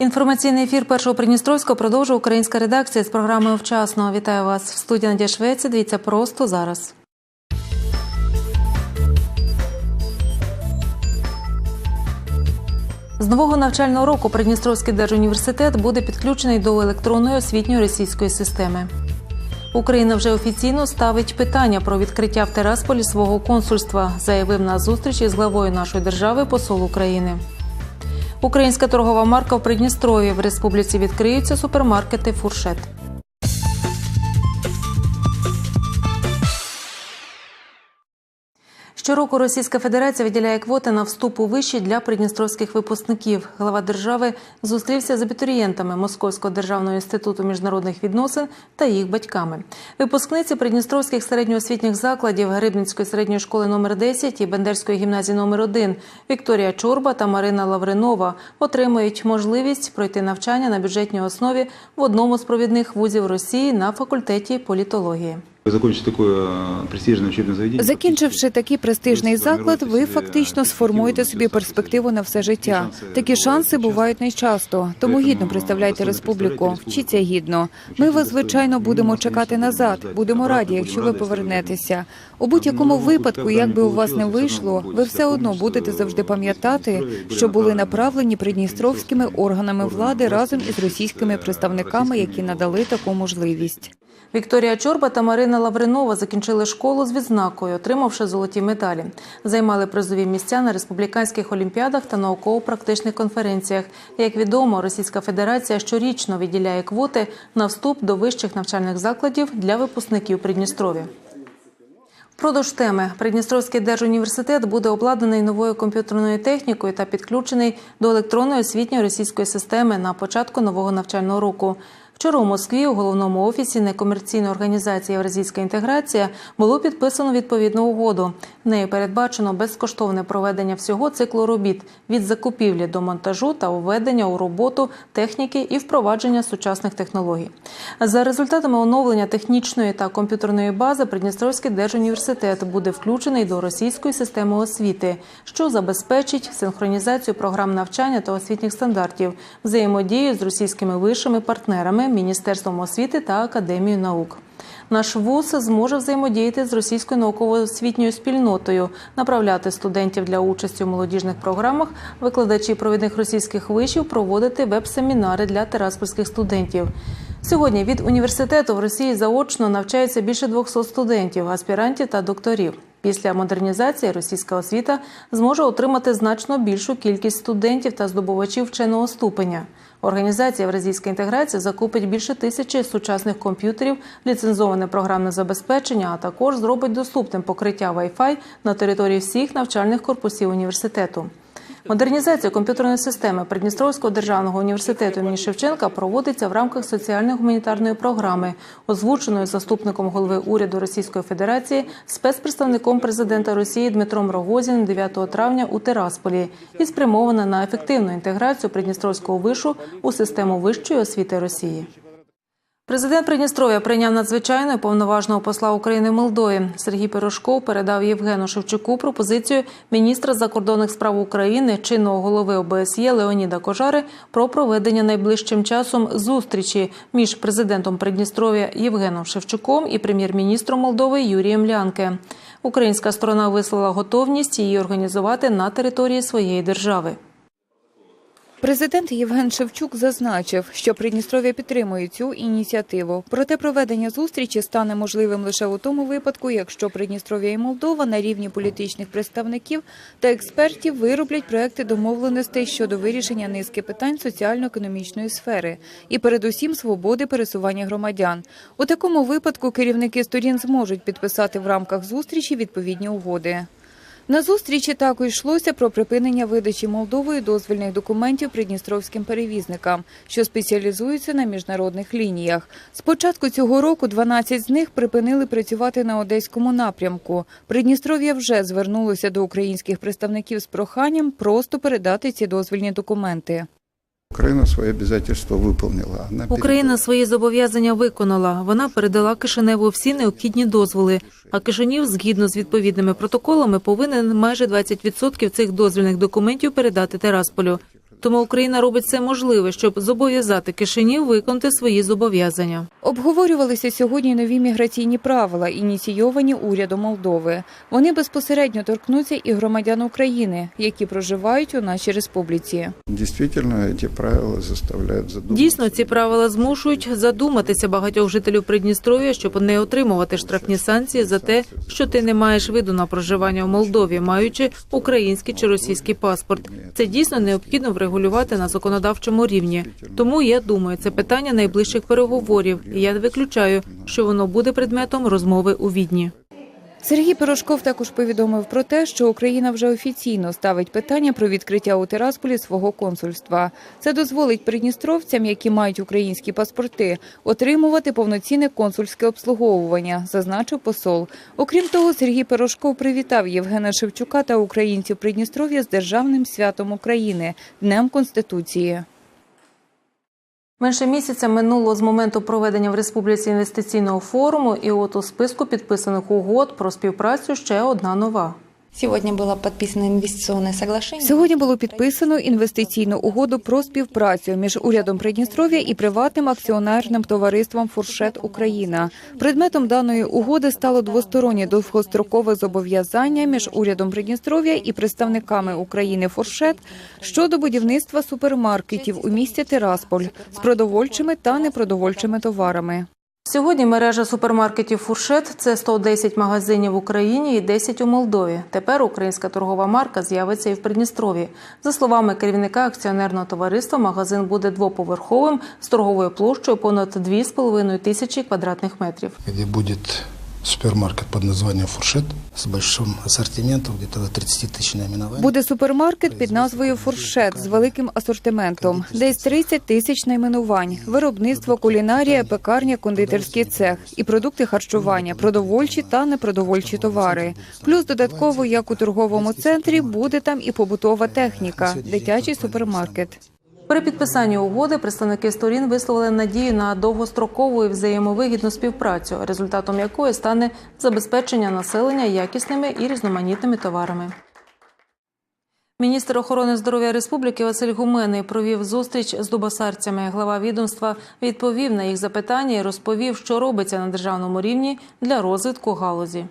Інформаційний ефір першого Придністровського продовжує українська редакція з програмою Вчасно. Вітаю вас в студії Надія Швеція. Дивіться просто зараз. З нового навчального року Придністровський держуніверситет буде підключений до електронної освітньої російської системи. Україна вже офіційно ставить питання про відкриття в Терасполі свого консульства, заявив на зустрічі з главою нашої держави посол України. Українська торгова марка в Придністрові в республіці відкриються супермаркети Фуршет. Щороку Російська Федерація виділяє квоти на вступ у виші для придністровських випускників. Глава держави зустрівся з абітурієнтами Московського державного інституту міжнародних відносин та їх батьками. Випускниці придністровських середньоосвітніх закладів Грибницької середньої школи номер 10 і Бендерської гімназії номер 1 Вікторія Чорба та Марина Лавринова отримують можливість пройти навчання на бюджетній основі в одному з провідних вузів Росії на факультеті політології. Э. Закінчивши такий престижний заклад, ви фактично сформуєте собі перспективу на все життя. Такі шанси бувають нечасто. Тому гідно представляйте республіку. Вчіться гідно. Ми вас звичайно будемо чекати назад. Будемо раді, якщо ви повернетеся. У будь-якому випадку, як би у вас не вийшло, ви все одно будете завжди пам'ятати, що були направлені придністровськими органами влади разом із російськими представниками, які надали таку можливість. Вікторія Чорба та Марина Лавринова закінчили школу з відзнакою, отримавши золоті медалі. Займали призові місця на республіканських олімпіадах та науково-практичних конференціях. Як відомо, Російська Федерація щорічно виділяє квоти на вступ до вищих навчальних закладів для випускників Придністров'я. Впродовж теми Придністровський держуніверситет буде обладнаний новою комп'ютерною технікою та підключений до електронної освітньої російської системи на початку нового навчального року. Вчора у Москві у головному офісі некомерційної організації Євразійська інтеграція було підписано відповідну угоду. Нею передбачено безкоштовне проведення всього циклу робіт від закупівлі до монтажу та введення у роботу техніки і впровадження сучасних технологій. За результатами оновлення технічної та комп'ютерної бази Придністровський держуніверситет буде включений до російської системи освіти, що забезпечить синхронізацію програм навчання та освітніх стандартів, взаємодію з російськими вишими партнерами. Міністерством освіти та Академією наук. Наш вуз зможе взаємодіяти з російською науково-освітньою спільнотою, направляти студентів для участі у молодіжних програмах, викладачі провідних російських вишів проводити веб-семінари для тераспольських студентів. Сьогодні від університету в Росії заочно навчається більше 200 студентів, аспірантів та докторів. Після модернізації російська освіта зможе отримати значно більшу кількість студентів та здобувачів вченого ступеня. Організація Вразійська інтеграція закупить більше тисячі сучасних комп'ютерів, ліцензоване програмне забезпечення, а також зробить доступним покриття Wi-Fi на території всіх навчальних корпусів університету. Модернізація комп'ютерної системи Придністровського державного університету імені Шевченка проводиться в рамках соціально-гуманітарної програми, озвученої заступником голови уряду Російської Федерації, спецпредставником президента Росії Дмитром Рогозіним 9 травня у Терасполі і спрямована на ефективну інтеграцію Придністровського вишу у систему вищої освіти Росії. Президент Придністров'я прийняв надзвичайно і повноважного посла України в Молдові. Сергій Пирожков передав Євгену Шевчуку пропозицію міністра закордонних справ України, чинного голови ОБСЄ Леоніда Кожари про проведення найближчим часом зустрічі між президентом Придністров'я Євгеном Шевчуком і прем'єр-міністром Молдови Юрієм Лянке. Українська сторона вислала готовність її організувати на території своєї держави. Президент Євген Шевчук зазначив, що Придністров'я підтримує цю ініціативу. Проте проведення зустрічі стане можливим лише у тому випадку, якщо Придністров'я і Молдова на рівні політичних представників та експертів вироблять проекти домовленостей щодо вирішення низки питань соціально-економічної сфери і, передусім, свободи пересування громадян. У такому випадку керівники сторін зможуть підписати в рамках зустрічі відповідні угоди. На зустрічі також йшлося про припинення видачі Молдовою дозвільних документів придністровським перевізникам, що спеціалізуються на міжнародних лініях. З початку цього року 12 з них припинили працювати на одеському напрямку. Придністров'я вже звернулося до українських представників з проханням просто передати ці дозвільні документи. Україна своє обов'язательство виповнила. Вона Україна свої зобов'язання виконала. Вона передала Кишиневу всі необхідні дозволи. А Кишинів, згідно з відповідними протоколами, повинен майже 20% цих дозвільних документів передати Терасполю. Тому Україна робить все можливе, щоб зобов'язати Кишинів виконати свої зобов'язання. Обговорювалися сьогодні нові міграційні правила, ініційовані урядом Молдови. Вони безпосередньо торкнуться і громадян України, які проживають у нашій республіці. Действительно, эти правила заставляют задуматься. Дійсно, ці правила змушують задуматися багатьох жителів Придністров'я, щоб не отримувати штрафні санкції за те, що ти не маєш виду на проживання в Молдові, маючи український чи російський паспорт. Це дійсно необхідно врегулювати на законодавчому рівні. Тому я думаю, це питання найближчих переговорів. І я виключаю, що воно буде предметом розмови у відні. Сергій Пирожков також повідомив про те, що Україна вже офіційно ставить питання про відкриття у Тирасполі свого консульства. Це дозволить придністровцям, які мають українські паспорти, отримувати повноцінне консульське обслуговування, зазначив посол. Окрім того, Сергій Пирожков привітав Євгена Шевчука та українців Придністров'я з державним святом України Днем Конституції. Менше місяця минуло з моменту проведення в республіці інвестиційного форуму, і от у списку підписаних угод про співпрацю ще одна нова. Сегодня было подписано инвестиционное соглашение. Сьогодні було підписано інвестиційну угоду про співпрацю між урядом Придністров'я і приватним акціонерним товариством Фуршет Україна. Предметом даної угоди стало двостороннє довгострокове зобов'язання між урядом Придністров'я і представниками України Фуршет щодо будівництва супермаркетів у місті Тирасполь з продовольчими та непродовольчими товарами. Сьогодні мережа супермаркетів Фуршет це 110 магазинів в Україні і 10 у Молдові. Тепер українська торгова марка з'явиться і в Придністрові. За словами керівника акціонерного товариства, магазин буде двоповерховим з торговою площею понад 2,5 тисячі квадратних метрів. Де будет супермаркет под названием «Фуршет» с большим ассортиментом, где-то до 30 тысяч наименований. Буде супермаркет під назвою Фуршет з великим асортиментом, десь 30 тисяч найменувань, виробництво, кулінарія, пекарня, кондитерський цех. і продукти харчування, продовольчі та непродовольчі товари. Плюс додатково, як у торговому центрі, буде там і побутова техніка, дитячий супермаркет. При підписанні угоди представники сторін висловили надію на довгострокову і взаємовигідну співпрацю, результатом якої стане забезпечення населення якісними і різноманітними товарами. Міністр охорони здоров'я республіки Василь Гуменний провів зустріч з дубосарцями. Глава відомства відповів на їх запитання і розповів, що робиться на державному рівні для розвитку галузі.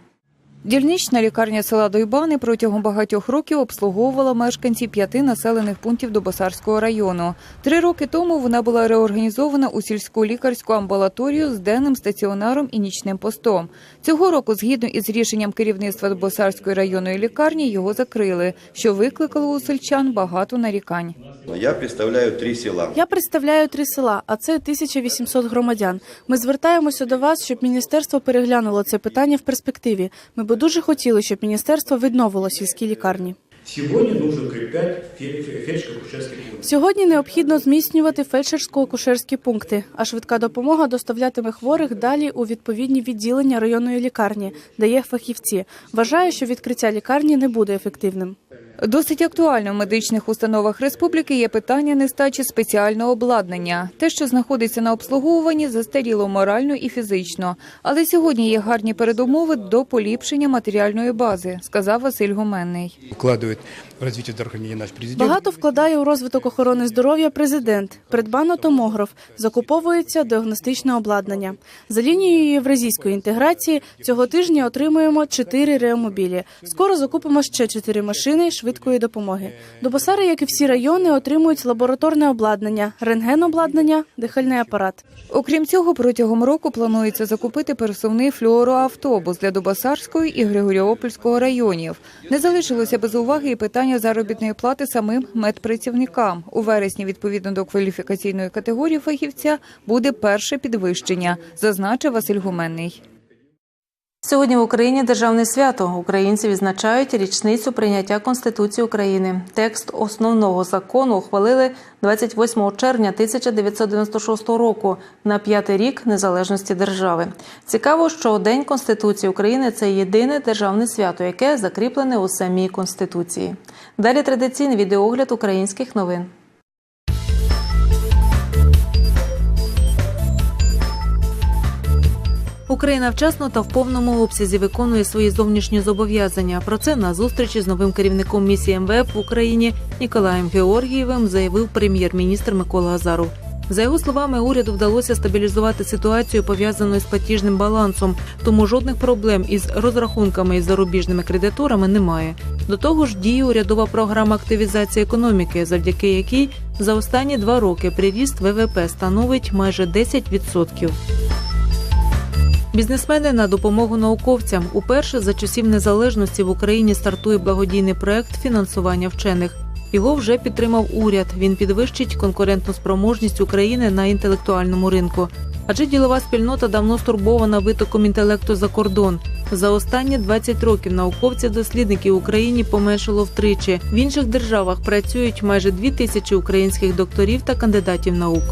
Дільнична лікарня села Дойбани протягом багатьох років обслуговувала мешканців п'яти населених пунктів Дубосарського району. Три роки тому вона була реорганізована у сільську лікарську амбулаторію з денним стаціонаром і нічним постом. Цього року, згідно із рішенням керівництва Дубосарської районної лікарні, його закрили, що викликало у сельчан багато нарікань. Я представляю три села. Я представляю три села, а це 1800 громадян. Ми звертаємося до вас, щоб міністерство переглянуло це питання в перспективі. Ми би дуже хотіли, щоб міністерство відновило сільські лікарні. Сьогодні нужно укреплять фельдшерсько-акушерські фельдшерско-акушерский. Сьогодні необхідно зміцнювати фельдшерсько-акушерські пункти, а швидка допомога доставлятиме хворих далі у відповідні відділення районної лікарні, де є фахівці. Вважаю, що відкриття лікарні не буде ефективним. Досить актуальним в медичних установах республіки є питання нестачі спеціального обладнання. Те, що знаходиться на обслуговуванні, застаріло морально і фізично. Але сьогодні є гарні передумови до поліпшення матеріальної бази, сказав Василь Гуменний. Вкладывает в наш президент. Багато вкладає у розвиток охорони здоров'я президент. Придбано томограф, закуповується діагностичне обладнання. За лінією євразійської інтеграції цього тижня отримуємо чотири реомобілі. Скоро закупимо ще чотири машини швидкої допомоги. Добосари, як і всі райони, отримують лабораторне обладнання, рентгенобладнання, дихальний апарат. Окрім цього, протягом року планується закупити пересувний флюороавтобус для Дубасарської і Григоріопольського районів. Не залишилося без уваги і питання заробітної плати самим медпрацівникам. У вересні, відповідно до кваліфікаційної категорії фахівця, буде перше підвищення, зазначив Василь Гуменний. Сьогодні в Україні державне свято. Українці відзначають річницю прийняття Конституції України. Текст основного закону ухвалили 28 червня 1996 року на п'ятий рік незалежності держави. Цікаво, що День Конституції України це єдине державне свято, яке закріплене у самій Конституції. Далі традиційний відеогляд українських новин. Україна вчасно та в повному обсязі виконує свої зовнішні зобов'язання. Про це на зустрічі з новим керівником місії МВФ в Україні Ніколаєм Георгієвим заявив прем'єр-міністр Микола Азаров. За його словами, уряду вдалося стабілізувати ситуацію пов'язану з платіжним балансом, тому жодних проблем із розрахунками із зарубіжними кредиторами немає. До того ж, діє урядова програма активізації економіки, завдяки якій за останні два роки приріст ВВП становить майже 10%. Бізнесмени на допомогу науковцям уперше за часів незалежності в Україні стартує благодійний проект фінансування вчених. Його вже підтримав уряд. Він підвищить конкурентну спроможність України на інтелектуальному ринку. Адже ділова спільнота давно стурбована витоком інтелекту за кордон. За останні 20 років науковців-дослідників в Україні поменшало втричі. В інших державах працюють майже дві тисячі українських докторів та кандидатів наук.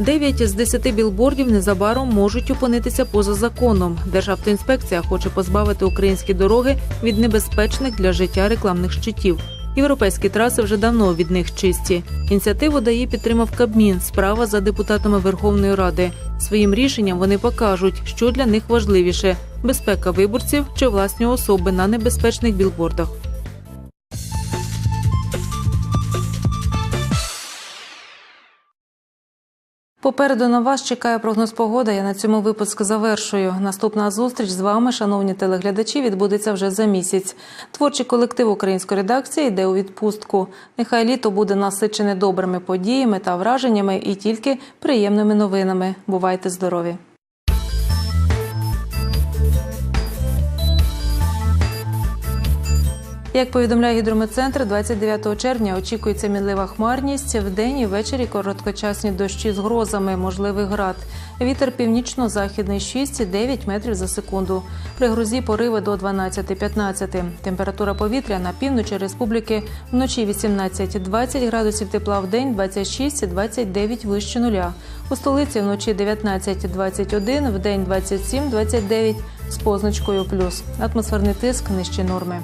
Дев'ять з десяти білбордів незабаром можуть опинитися поза законом. Державтоінспекція хоче позбавити українські дороги від небезпечних для життя рекламних щитів. Європейські траси вже давно від них чисті. Ініціативу дає підтримав Кабмін. Справа за депутатами Верховної Ради. Своїм рішенням вони покажуть, що для них важливіше безпека виборців чи власні особи на небезпечних білбордах. Попереду на вас чекає прогноз погоди. Я на цьому випуск завершую. Наступна зустріч з вами, шановні телеглядачі, відбудеться вже за місяць. Творчий колектив української редакції йде у відпустку. Нехай літо буде насичене добрими подіями та враженнями і тільки приємними новинами. Бувайте здорові! Як повідомляє гідрометцентр, 29 червня очікується мінлива хмарність. Вдень і ввечері короткочасні дощі з грозами, можливий град. Вітер північно-західний 6-9 метрів за секунду. При грозі пориви до 12-15. Температура повітря на півночі республіки вночі 18-20 градусів тепла в день, 26-29 вище нуля. У столиці вночі 19-21, в день 27-29 з позначкою плюс. Атмосферний тиск нижче норми.